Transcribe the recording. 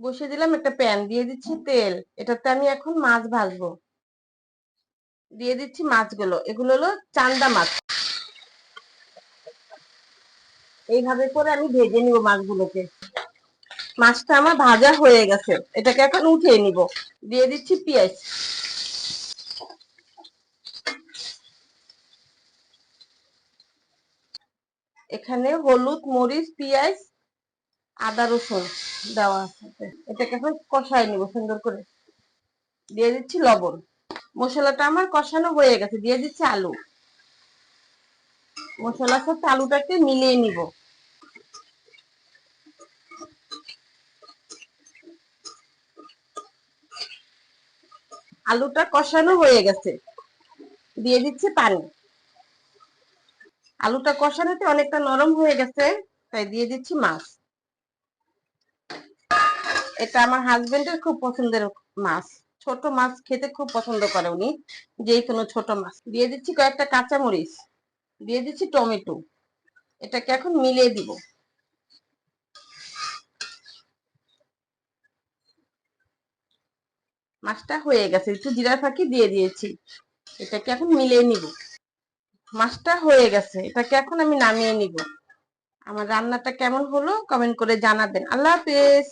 বসিয়ে দিলাম, একটা প্যান দিয়ে দিচ্ছি তেল। এটাতে আমি এখন মাছ ভাজবো। দিয়ে দিচ্ছি মাছগুলো। এগুলো হলো চান্দা মাছ। এইভাবে করে আমি ভেজে নিব মাছগুলোকে। মাছটা আমার ভাজা হয়ে গেছে। এটাকে এখন উঠিয়ে নিব। দিয়ে দিচ্ছি পেঁয়াজ। এখানে হলুদ, মরিচ, পেঁয়াজ আদা রসুন দেওয়া আছে এটাকে এখন কষাই নিব সুন্দর করে। দিয়ে দিচ্ছি লবণ। মশলাটা আমার কষানো হয়ে গেছে, দিয়ে দিচ্ছি আলু। মশলার সাথে আলুটাকে মিলিয়ে নিব। আলুটা কষানো হয়ে গেছে। দিয়ে দিচ্ছি পানি। আলুটা কষানোতে অনেকটা নরম হয়ে গেছে, তাই দিয়ে দিচ্ছি মাছ। এটা আমার হাজবেন্ডের খুব পছন্দের মাছ। ছোট মাছ খেতে খুব পছন্দ করে উনি যে কোনো ছোট মাছ। দিয়ে দিচ্ছি কয়েকটা কাঁচা মরিচ দিয়ে দিচ্ছি টমেটো। এটাকে এখন মিলিয়ে দিব। মাছটা হয়ে গেছে, একটু জিরা ফাঁকি দিয়ে দিয়েছি। এটাকে এখন মিলিয়ে নিব। মাছটা হয়ে গেছে, এটাকে এখন আমি নামিয়ে নিব। আমার রান্নাটা কেমন হলো কমেন্ট করে জানাবেন। আল্লাহ হাফেজ।